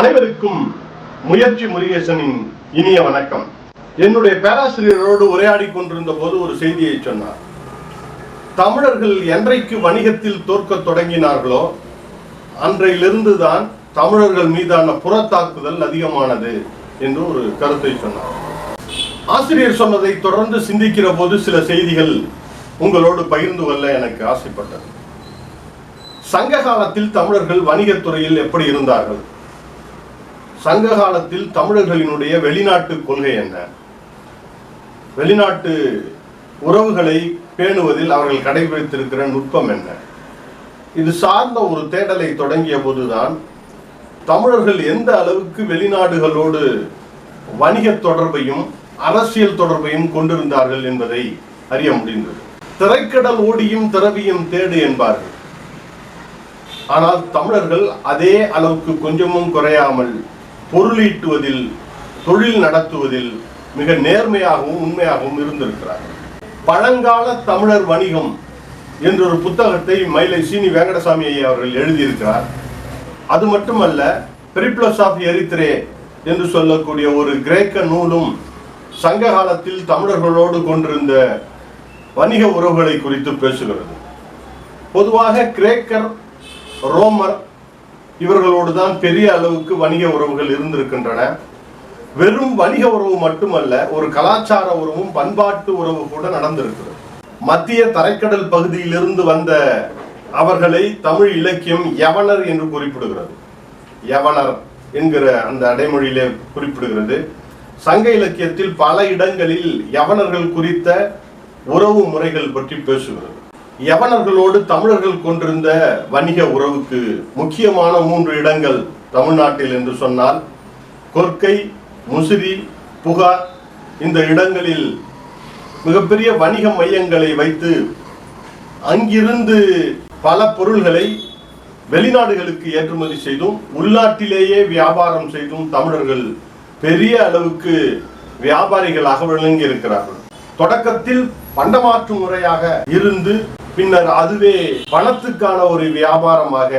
அனைவருக்கும் முயற்சி முருகேசனின் இனிய வணக்கம். என்னுடைய பேராசிரியரோடு உரையாடி கொண்டிருந்த போது ஒரு செய்தியை சொன்னார். தமிழர்கள் என்றைக்கு வணிகத்தில் தோற்கத் தொடங்கினார்களோ அன்றையிலிருந்து தான் தமிழர்கள் மீதான புறத்தாக்குதல் அதிகமானது என்று ஒரு கருத்தை சொன்னார். ஆசிரியர் சொன்னதை தொடர்ந்து சிந்திக்கிற போது சில செய்திகள் உங்களோடு பகிர்ந்து கொள்ள எனக்கு ஆசைப்பட்டது. சங்க காலத்தில் தமிழர்கள் வணிகத்துறையில் எப்படி இருந்தார்கள்? சங்க காலத்தில் தமிழர்களினுடைய வெளிநாட்டு கொள்கை என்ன? வெளிநாட்டு உறவுகளை பேணுவதில் அவர்கள் கடைபிடித்திருக்கிற நுட்பம் என்ன? இது சார்ந்த ஒரு தேடலை தொடங்கிய போதுதான் தமிழர்கள் எந்த அளவுக்கு வெளிநாடுகளோடு வணிக தொடர்பையும் அரசியல் தொடர்பையும் கொண்டிருந்தார்கள் என்பதை அறிய முடிந்தது. திரைக்கடல் ஓடியும் திரவியும் தேடு என்பார்கள். ஆனால் தமிழர்கள் அதே அளவுக்கு கொஞ்சமும் குறையாமல் பொருளீட்டுவதில் தொழில் நடத்துவதில் மிக நேர்மையாகவும் உண்மையாகவும் இருந்திருக்கிறார். பழங்கால தமிழர் வணிகம் என்ற ஒரு புத்தகத்தை மயிலை சீனி வெங்கடசாமி ஐயா அவர்கள் எழுதியிருக்கிறார். அது மட்டுமல்ல பிரிப்ளஸ் ஆஃப் எரித்ரே என்று சொல்லக்கூடிய ஒரு கிரேக்க நூலும் சங்க காலத்தில் தமிழர்களோடு கொண்டிருந்த வணிக உறவுகளை குறித்து பேசுகிறது. பொதுவாக கிரேக்கர் ரோமர் இவர்களோடு தான் பெரிய அளவுக்கு வணிக உறவுகள் இருந்திருக்கின்றன. வெறும் வணிக உறவு மட்டுமல்ல ஒரு கலாச்சார உறவும் பண்பாட்டு உறவு கூட நடந்திருக்கிறது. மத்திய தரைக்கடல் பகுதியிலிருந்து வந்த அவர்களை தமிழ் இலக்கியம் யவனர் என்று குறிப்பிடுகிறது. யவனர் என்கிற அந்த அடைமொழியிலே குறிப்பிடுகிறது. சங்க இலக்கியத்தில் பல இடங்களில் யவனர்கள் குறித்த உறவு முறைகள் பற்றி பேசுகிறது. யவனர்களோடு தமிழர்கள் கொண்டிருந்த வணிக உறவுக்கு முக்கியமான மூன்று இடங்கள் தமிழ்நாட்டில் என்று சொன்னால் கொர்க்கை முசிறி புகார் இந்த இடங்களில் மிகப்பெரிய வணிக மையங்களை வைத்து அங்கிருந்து பல பொருள்களை வெளிநாடுகளுக்கு ஏற்றுமதி செய்தும் உள்நாட்டிலேயே வியாபாரம் செய்தும் தமிழர்கள் பெரிய அளவுக்கு வியாபாரிகளாக விளங்கி இருக்கிறார்கள் தொடக்கத்தில் பண்டமாற்று முறையாக இருந்து பின்னர் அதுவே பணத்துக்கான ஒரு வியாபாரமாக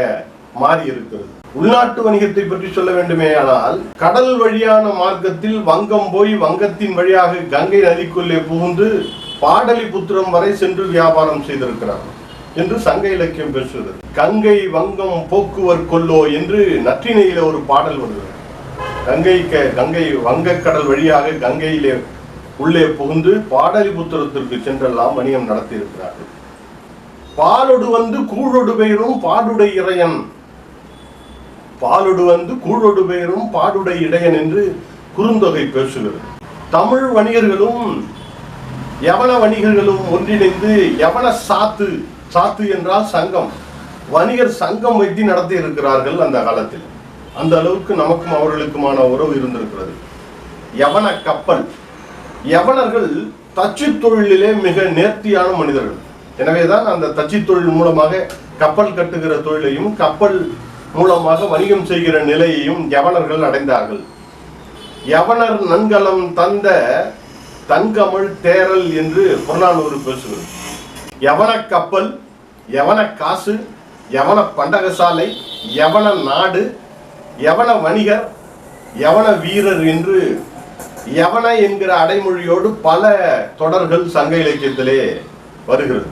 மாறி இருக்கிறது உள்நாட்டு வணிகத்தை பற்றி சொல்ல வேண்டுமேயானால் கடல் வழியான மார்க்கத்தில் வங்கம் போய் வங்கத்தின் வழியாக கங்கை நதிக்குள்ளே புகுந்து பாடலிபுத்திரம் வரை சென்று வியாபாரம் செய்திருக்கிறார் என்று சங்க இலக்கியம் பேசுகிறது. கங்கை வங்கம் போக்குவர் கொல்லோ என்று நற்றினையில ஒரு பாடல் வருகிறது. கங்கை கங்கை வங்கக்கடல் வழியாக கங்கையிலே உள்ளே புகுந்து பாடலிபுத்திரத்திற்கு சென்றெல்லாம் வணிகம் நடத்தியிருக்கிறார்கள். பாலொடு வந்து கூழொடு பெயரும் பாடுடை இறையன். பாலொடு வந்து கூழொடு பெயரும் பாடுடை இடையன் என்று குறுந்தொகை பேசுகிறது. தமிழ் வணிகர்களும் யவன வணிகர்களும் ஒன்றிணைந்து யவன சாத்து சாத்து என்றால் சங்கம். வணிகர் சங்கம் வைத்து நடத்தி இருக்கிறார்கள் அந்த காலத்தில். அந்த அளவுக்கு நமக்கும் அவர்களுக்குமான உறவு இருந்திருக்கிறது. யவன கப்பல். யவனர்கள் தச்சு தொழிலிலே மிக நேர்த்தியான மனிதர்கள். எனவேதான் அந்த தச்சு தொழில் மூலமாக கப்பல் கட்டுகிற தொழிலையும் கப்பல் மூலமாக வணிகம் செய்கிற நிலையையும் யவனர்கள் அடைந்தார்கள். யவனர் நன்கலம் தந்த தங்கமிழ் தேரல் என்று புறநானூறு பேசுகிறது. யவன கப்பல் யவன காசு யவன பண்டகசாலை யவன நாடு யவன வணிகர் யவன வீரர் என்று யவன என்கிற அடைமொழியோடு பல தொடர்கள் சங்க இலக்கியத்திலே வருகிறது.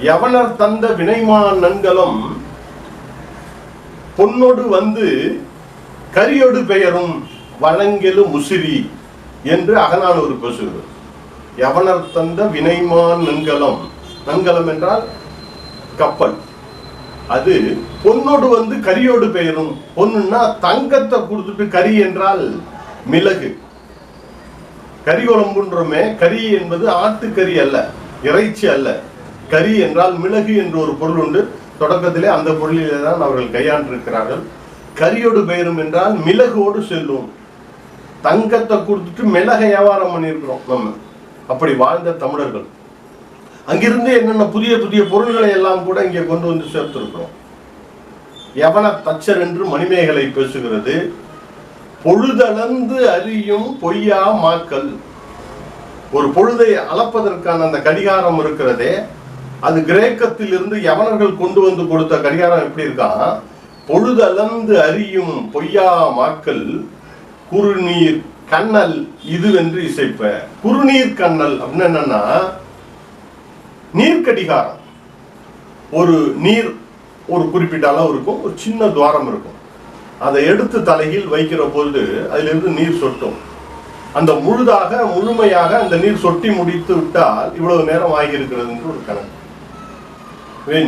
எவனர் தந்த வினைமான் நன்கலம் பொன்னொடு வந்து கரியொடு பெயரும் வழங்கெழு முசிறி என்று அகநானூறு பேசுகிறது யவனர் தந்த வினைமான் நன்கலம் நன்கலம் என்றால் கப்பல். அது பொன்னோடு வந்து கரியோடு பெயரும். பொண்ணுன்னா தங்கத்தை கொடுத்துட்டு கரி என்றால் மிளகு. கறி குழம்புன்றோமே கறி என்பது ஆட்டுக்கறி அல்ல இறைச்சி அல்ல. கறி என்றால் மிளகு என்று ஒரு பொருள் உண்டு. தொடக்கத்திலே அந்த பொருளிலே தான் அவர்கள் கையாண்டிருக்கிறார்கள். கரியோடு பெயரும் என்றால் மிளகோடு செல்லும் தங்கத்தை கொடுத்துட்டு மிளகை வியாபாரம் பண்ணியிருக்கிறோம் நம்ம. அப்படி வாழ்ந்த தமிழர்கள். அங்கிருந்து என்னென்ன புதிய புதிய பொருள்களை எல்லாம் கூட இங்கே கொண்டு வந்து சேர்த்திருக்கிறோம். யவன தச்சர் என்று மணிமேகலை பேசுகிறது. பொழுதளந்து அறியும் பொய்யா மாக்கல் ஒரு பொழுதை அளப்பதற்கான அந்த கடிகாரம் இருக்கிறதே. அது கிரேக்கத்தில் இருந்து யவனர்கள் கொண்டு வந்து கொடுத்த கடிகாரம் எப்படி இருக்கான் பொழுதளந்து அறியும் பொய்யா மாக்கள் குறுநீர் கண்ணல் இதுவென்று இசைப்ப. குறுநீர் கண்ணல் அப்படின்னு என்னன்னா நீர்க்கடிகாரம். ஒரு நீர் ஒரு குறிப்பிட்ட அளவு இருக்கும் ஒரு சின்ன துவாரம் இருக்கும். அதை எடுத்து தலையில் வைக்கிற பொழுது அதிலிருந்து நீர் சொட்டும். அந்த முழுதாக முழுமையாக அந்த நீர் சொட்டி முடித்து விட்டால் இவ்வளவு நேரம் ஆகியிருக்கிறது என்று ஒரு கணக்கு.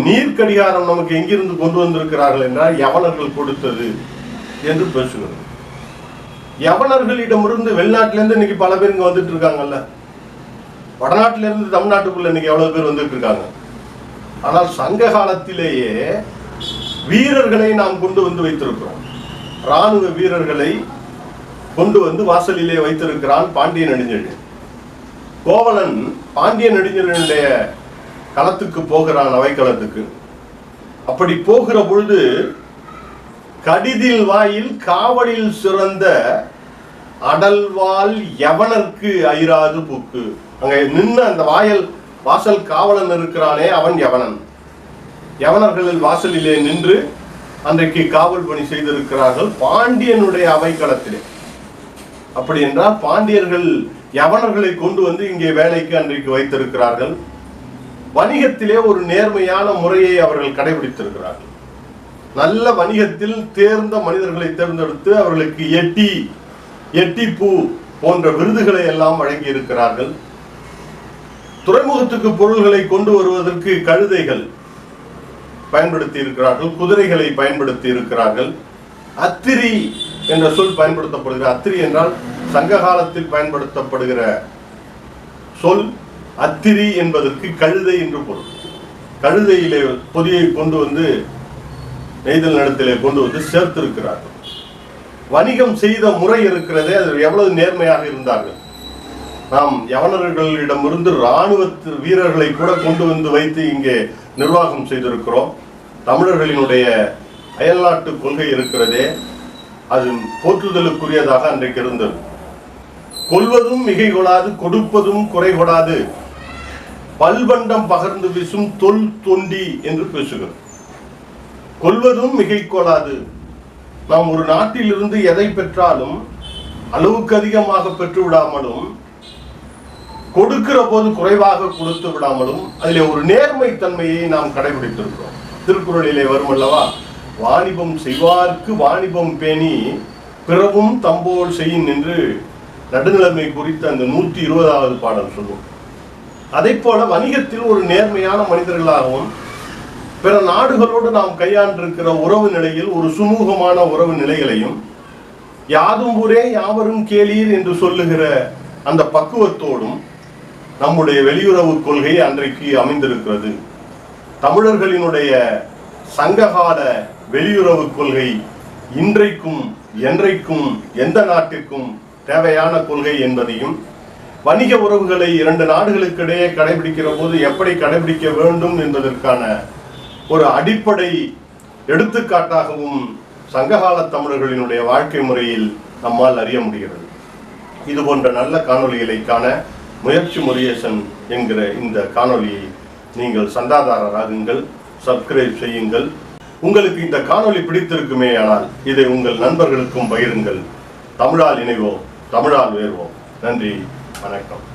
நீர் கடிகாரம் நமக்கு எங்கிருந்து கொண்டு வந்திருக்கிறார்கள் என்றால் யவனர்கள் கொடுத்தது என்று பேசுகிறது யவனர்களிடமிருந்து வெளிநாட்டிலேருந்து இன்னைக்கு பல பேர் இங்கே வந்துட்டு இருக்காங்கல்ல வடநாட்டிலிருந்து தமிழ்நாட்டுக்குள்ள இன்னைக்கு எவ்வளவு பேர் வந்துட்டு இருக்காங்க ஆனால் சங்க காலத்திலேயே வீரர்களை நாம் கொண்டு வந்து வைத்திருக்கிறோம். ராணுவ வீரர்களை கொண்டு வந்து வாசலிலே வைத்திருக்கிறான் பாண்டிய நெடுஞ்செழியன். கோவலன் பாண்டிய நெடுஞ்செழியனுடைய களத்துக்கு போகிறான் அவைக்களத்துக்கு. அப்படி போகிற பொழுது கடிதில் வாயில் காவலில் சிறந்த அடல்வால் யவனர்க்கு ஐராது பூக்கு. அங்க நின்று அந்த வாயல் வாசல் காவலன் இருக்கிறானே அவன் யவனன் யவனர்களில் வாசலிலே நின்று அன்றைக்கு காவல் பணி செய்திருக்கிறார்கள்? பாண்டியனுடைய அவைக்களத்திலே. அப்படி என்றால் பாண்டியர்கள் யவனர்களை கொண்டு வந்து இங்கே வேலைக்கு அன்றைக்கு வைத்திருக்கிறார்கள்? வணிகத்திலே ஒரு நேர்மையான முறையை அவர்கள் கடைபிடித்திருக்கிறார்கள். நல்ல வணிகத்தில் தேர்ந்த மனிதர்களை தேர்ந்தெடுத்து அவர்களுக்கு எட்டி எட்டி பூ போன்ற விருதுகளை எல்லாம் வழங்கி இருக்கிறார்கள் துறைமுகத்துக்கு பொருள்களை கொண்டு வருவதற்கு கழுதைகள் பயன்படுத்தி இருக்கிறார்கள் குதிரைகளை பயன்படுத்தி இருக்கிறார்கள் அத்திரி என்ற சொல் பயன்படுத்தப்படுகிற அத்திரி என்றால் சங்க காலத்தில் பயன்படுத்தப்படுகிற சொல். அத்திரி என்பதற்கு கழுதை என்று பொருள். கழுதையிலே பொதியை கொண்டு வந்து நெய்தல் நடத்திலே கொண்டு வந்து சேர்த்திருக்கிறார்கள். வணிகம் செய்த முறை இருக்கிறதே அது எவ்வளவு நேர்மையாக இருந்தார்கள். நாம் யவனர்களிடமிருந்து இராணுவ வீரர்களை கூட கொண்டு வந்து வைத்து இங்கே நிர்வாகம் செய்திருக்கிறோம். தமிழர்களினுடைய அயல்நாட்டு கொள்கை இருக்கிறதே அது போற்றுதலுக்குரியதாக அன்றைக்கு இருந்தது. கொல்வதும் மிகை கொடாது கொடுப்பதும் குறை கொடாது பல்பண்டம் பகர்ந்து வீசும் தொல் தொண்டி என்று பேசுகிறது கொல்வதும் மிகை கொள்ளாது நாம் ஒரு நாட்டிலிருந்து எதை பெற்றாலும் அளவுக்கு அதிகமாக பெற்று விடாமலும் கொடுக்கிற போது குறைவாக கொடுத்து விடாமலும் அதில் ஒரு நேர்மை தன்மையை நாம் கடைபிடித்திருக்கிறோம். திருக்குறளிலே வரும் அல்லவா? வாணிபம் செய்வார்க்கு வாணிபம் பேணி பிறவும் தம்போல் செய்யும் என்று நடுநிலைமை குறித்து அந்த நூற்றி இருபதாவது பாடல் சொல்லும். அதே போல வணிகத்தில் ஒரு நேர்மையான மனிதர்களாகவும் பிற நாடுகளோடு நாம் கையாண்டிருக்கிற உறவு நிலையில் ஒரு சுமூகமான உறவு நிலைகளையும் யாதும் ஊரே யாவரும் கேளீர் என்று சொல்லுகிற அந்த பக்குவத்தோடும் நம்முடைய வெளியுறவு கொள்கை அன்றைக்கு அமைந்திருக்கிறது. தமிழர்களினுடைய சங்ககால வெளியுறவு கொள்கை இன்றைக்கும் என்றைக்கும் எந்த நாட்டிற்கும் தேவையான கொள்கை என்பதையும் வணிக உறவுகளை இரண்டு நாடுகளுக்கிடையே கடைபிடிக்கிற போது எப்படி கடைபிடிக்க வேண்டும் என்பதற்கான ஒரு அடிப்படை எடுத்துக்காட்டாகவும் சங்ககால தமிழர்களினுடைய வாழ்க்கை முறையில் நம்மால் அறிய முடிகிறது. இது போன்ற நல்ல காணொளிகளை காண முயற்சி முரியேசன் என்கிற இந்த காணொளியை நீங்கள் சந்தாதாரராகுங்கள் சப்ஸ்கிரைப் செய்யுங்கள். உங்களுக்கு இந்த காணொளி பிடித்திருக்குமே ஆனால் இதை உங்கள் நண்பர்களுக்கும் பகிருங்கள். தமிழால் இணைவோம் தமிழால் உயர்வோம் நன்றி. வணக்கம்.